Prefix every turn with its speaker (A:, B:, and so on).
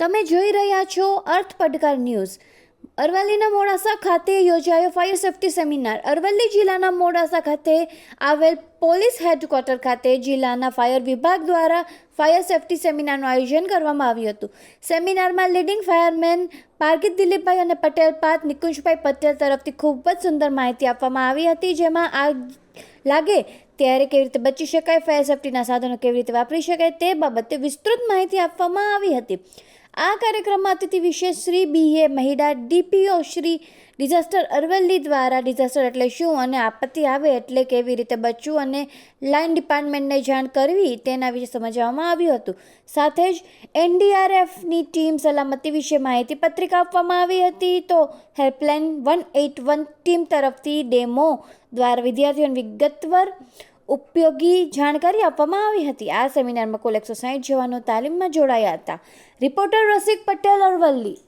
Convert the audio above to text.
A: તમે જોઈ રહ્યા છો અર્થ પડકાર ન્યૂઝ. અરવલ્લીના મોડાસા ખાતે યોજાયો ફાયર સેફ્ટી સેમિનાર. અરવલ્લી જિલ્લાના મોડાસા ખાતે આવેલ પોલીસ હેડક્વાર્ટર ખાતે જિલ્લાના ફાયર વિભાગ દ્વારા ફાયર સેફ્ટી સેમિનારનું આયોજન કરવામાં આવ્યું હતું. સેમિનારમાં લીડિંગ ફાયરમેન પાર્ગિત દિલીપભાઈ અને પટેલ પાત નિકુંજભાઈ પટેલ તરફથી ખૂબ જ સુંદર માહિતી આપવામાં આવી હતી, જેમાં આગ લાગે ત્યારે કેવી રીતે બચી શકાય, ફાયર સેફ્ટીના સાધનો કેવી રીતે વાપરી શકાય તે બાબતે વિસ્તૃત માહિતી આપવામાં આવી હતી. આ કાર્યક્રમમાં અતિથિ વિશેષ Shri B A Mahida DPO Shri disaster Aravalli દ્વારા ડિઝાસ્ટર એટલે શું અને આપત્તિ આવે એટલે કેવી રીતે બચવું અને લાઇન ડિપાર્ટમેન્ટને જાણ કરવી તેના વિશે સમજાવવામાં આવ્યું હતું. સાથે જ એનડીઆરએફની ટીમ સલામતી વિશે માહિતી પત્રિકા આપવામાં આવી હતી તો helpline one eight one team તરફથી ડેમો દ્વારા વિદ્યાર્થીઓને વિગતવાર ઉપયોગી જાણકારી આપવામાં આવી હતી. આ સેમિનારમાં કુલ એકસો સાઠ જવાનો તાલીમમાં જોડાયા હતા. રિપોર્ટર રસિક પટેલ અરવલ્લી.